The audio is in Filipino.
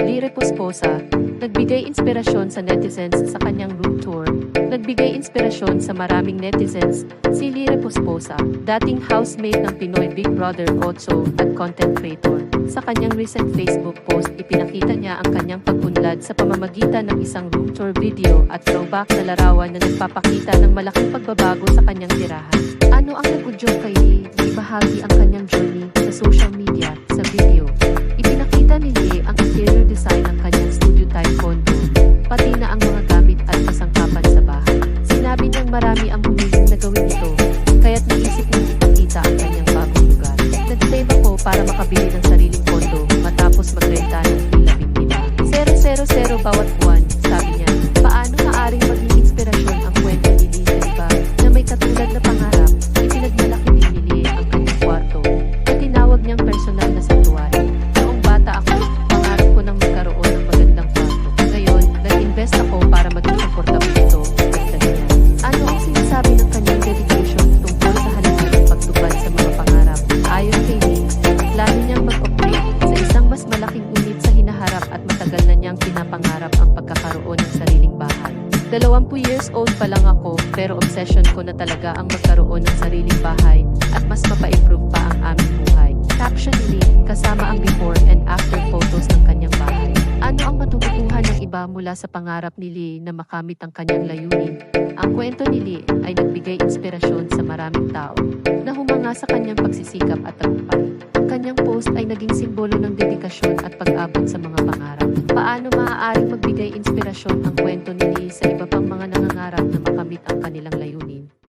Lire Posposa, nagbigay inspirasyon sa netizens sa kanyang room tour. Nagbigay inspirasyon sa maraming netizens, si Lire Posposa, dating housemate ng Pinoy Big Brother Otso at content creator. Sa kanyang recent Facebook post, ipinakita niya ang kanyang pag-unlad sa pamamagitan ng isang room tour video at throwback na larawan na nagpapakita ng malaking pagbabago sa kanyang tirahan. Ano ang nag-udyok kay Lee? Ibahagi ang kanyang journey sa social media marami ang humiling na gawin ito, kaya't naisip niyang ipakita ang kanyang bagong lugar. Nag-save ako para makabili ng sariling condo matapos magrenta ng labing nila. 000 bawat buwan, sabi niya. Paano maaring maging inspirasyon ang kwento ni Lee sa na may katulad na pangarap, ipinagmalaki ni Lee ang kanyang kwarto na tinawag niyang personal na santuario. Noong bata ako, pangarap ko nang magkaroon ng magandang kwarto. Ngayon, nag-invest ako para maging komportable ito. Niyang pinapangarap ang pagkakaroon ng sariling bahay. 20 years old pa lang ako pero obsession ko na talaga ang magkaroon ng sariling bahay at mas mapa-improve pa ang aming buhay. Caption Lee, kasama ang before and after photos ng kanyang bahay. Ano ang matututuhan ng iba mula sa pangarap ni Lee na makamit ang kanyang layunin? Ang kwento ni Lee ay nagbigay inspirasyon sa maraming tao na humanga sa kanyang pagsisikap at tagumpay. Ang kanyang post ay naging simbolo ng dedikasyon at pag-abot sa mga pangarap paano maaaring magbigay inspirasyon ang kwento ni Lee sa iba pang mga nangangarap na makamit ang kanilang layunin.